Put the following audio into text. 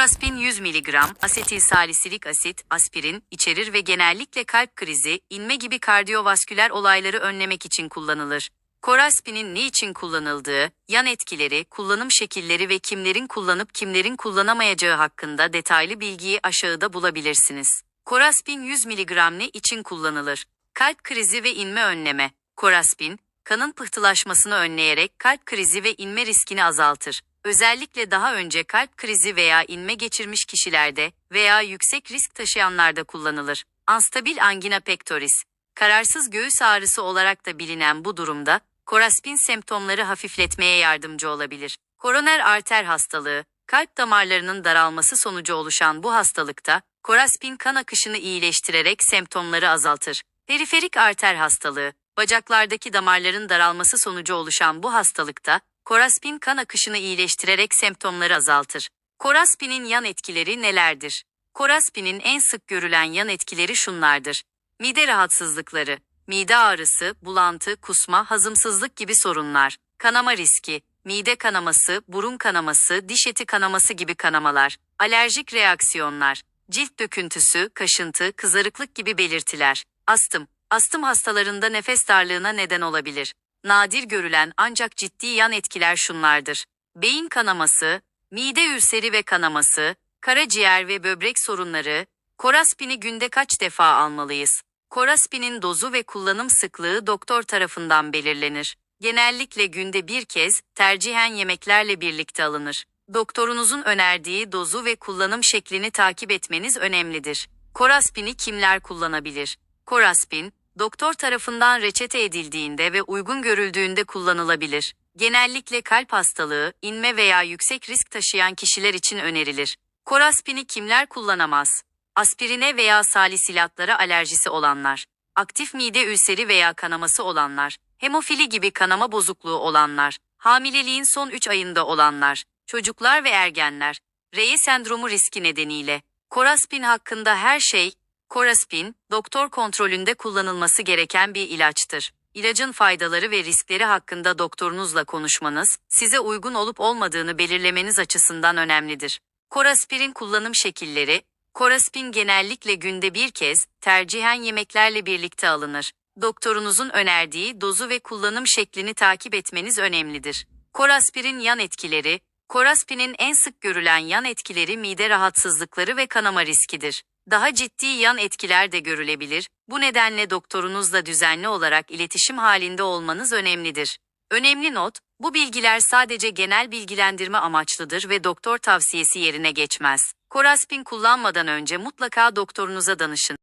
Koraspin 100 mg, asetilsalisilik asit, aspirin içerir ve genellikle kalp krizi, inme gibi kardiyovasküler olayları önlemek için kullanılır. Koraspinin ne için kullanıldığı, yan etkileri, kullanım şekilleri ve kimlerin kullanıp kimlerin kullanamayacağı hakkında detaylı bilgiyi aşağıda bulabilirsiniz. Koraspin 100 mg ne için kullanılır? Kalp krizi ve inme önleme. Koraspin, kanın pıhtılaşmasını önleyerek kalp krizi ve inme riskini azaltır. Özellikle daha önce kalp krizi veya inme geçirmiş kişilerde veya yüksek risk taşıyanlarda kullanılır. Anstabil angina pectoris, kararsız göğüs ağrısı olarak da bilinen bu durumda, koraspin semptomları hafifletmeye yardımcı olabilir. Koroner arter hastalığı, kalp damarlarının daralması sonucu oluşan bu hastalıkta, koraspin kan akışını iyileştirerek semptomları azaltır. Periferik arter hastalığı, bacaklardaki damarların daralması sonucu oluşan bu hastalıkta, koraspin kan akışını iyileştirerek semptomları azaltır. Koraspinin yan etkileri nelerdir? Koraspinin en sık görülen yan etkileri şunlardır. Mide rahatsızlıkları, mide ağrısı, bulantı, kusma, hazımsızlık gibi sorunlar, kanama riski, mide kanaması, burun kanaması, diş eti kanaması gibi kanamalar, alerjik reaksiyonlar, cilt döküntüsü, kaşıntı, kızarıklık gibi belirtiler, astım, astım hastalarında nefes darlığına neden olabilir. Nadir görülen ancak ciddi yan etkiler şunlardır. Beyin kanaması, mide ülseri ve kanaması, karaciğer ve böbrek sorunları, koraspini günde kaç defa almalıyız? Koraspinin dozu ve kullanım sıklığı doktor tarafından belirlenir. Genellikle günde bir kez, tercihen yemeklerle birlikte alınır. Doktorunuzun önerdiği dozu ve kullanım şeklini takip etmeniz önemlidir. Koraspini kimler kullanabilir? Koraspin, doktor tarafından reçete edildiğinde ve uygun görüldüğünde kullanılabilir. Genellikle kalp hastalığı, inme veya yüksek risk taşıyan kişiler için önerilir. Koraspini kimler kullanamaz? Aspirine veya salisilatlara alerjisi olanlar, aktif mide ülseri veya kanaması olanlar, hemofili gibi kanama bozukluğu olanlar, hamileliğin son 3 ayında olanlar, çocuklar ve ergenler, Reye sendromu riski nedeniyle. Koraspin hakkında her şey, Koraspin, doktor kontrolünde kullanılması gereken bir ilaçtır. İlacın faydaları ve riskleri hakkında doktorunuzla konuşmanız, size uygun olup olmadığını belirlemeniz açısından önemlidir. Koraspirin kullanım şekilleri, Koraspin genellikle günde bir kez, tercihen yemeklerle birlikte alınır. Doktorunuzun önerdiği dozu ve kullanım şeklini takip etmeniz önemlidir. Koraspirin yan etkileri, Koraspinin en sık görülen yan etkileri mide rahatsızlıkları ve kanama riskidir. Daha ciddi yan etkiler de görülebilir. Bu nedenle doktorunuzla düzenli olarak iletişim halinde olmanız önemlidir. Önemli not, bu bilgiler sadece genel bilgilendirme amaçlıdır ve doktor tavsiyesi yerine geçmez. Koraspin kullanmadan önce mutlaka doktorunuza danışın.